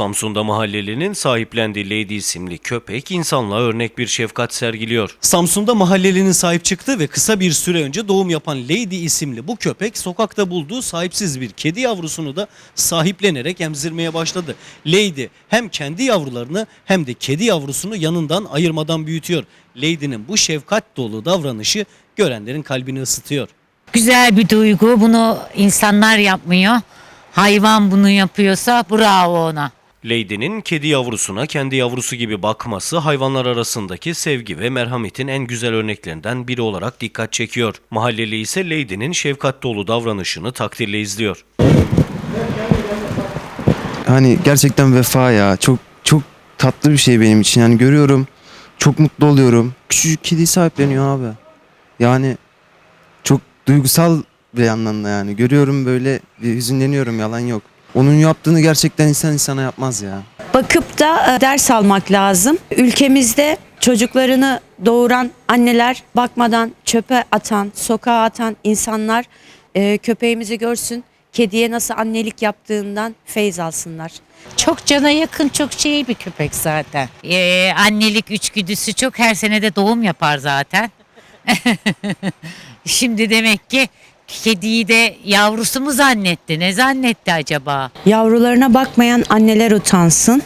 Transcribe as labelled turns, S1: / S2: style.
S1: Samsun'da mahallelinin sahiplendiği Lady isimli köpek insanlığa örnek bir şefkat sergiliyor. Samsun'da mahallelinin sahip çıktığı ve kısa bir süre önce doğum yapan Lady isimli bu köpek sokakta bulduğu sahipsiz bir kedi yavrusunu da sahiplenerek emzirmeye başladı. Lady hem kendi yavrularını hem de kedi yavrusunu yanından ayırmadan büyütüyor. Lady'nin bu şefkat dolu davranışı görenlerin kalbini ısıtıyor.
S2: Güzel bir duygu. Bunu insanlar yapmıyor. Hayvan bunu yapıyorsa bravo ona.
S1: Lady'nin kedi yavrusuna kendi yavrusu gibi bakması hayvanlar arasındaki sevgi ve merhametin en güzel örneklerinden biri olarak dikkat çekiyor. Mahalleli ise Lady'nin şefkat dolu davranışını takdirle izliyor.
S3: Hani gerçekten vefa ya. Çok çok tatlı bir şey benim için. Yani görüyorum. Çok mutlu oluyorum. Küçücük kedi sahipleniyor abi. Yani çok duygusal bir yandan da yani. Görüyorum böyle hüzünleniyorum yalan yok. Onun yaptığını gerçekten insan insana yapmaz ya.
S4: bakıp da e, ders almak lazım. Ülkemizde çocuklarını doğuran anneler bakmadan çöpe atan, sokağa atan insanlar e, köpeğimizi görsün, kediye nasıl annelik yaptığından feyz alsınlar.
S2: Çok cana yakın, çok şey bir köpek zaten. Ee, annelik üçgüdüsü çok her sene de doğum yapar zaten. Şimdi demek ki kediyi de yavrusu mu zannetti? Ne zannetti acaba?
S4: Yavrularına bakmayan anneler utansın.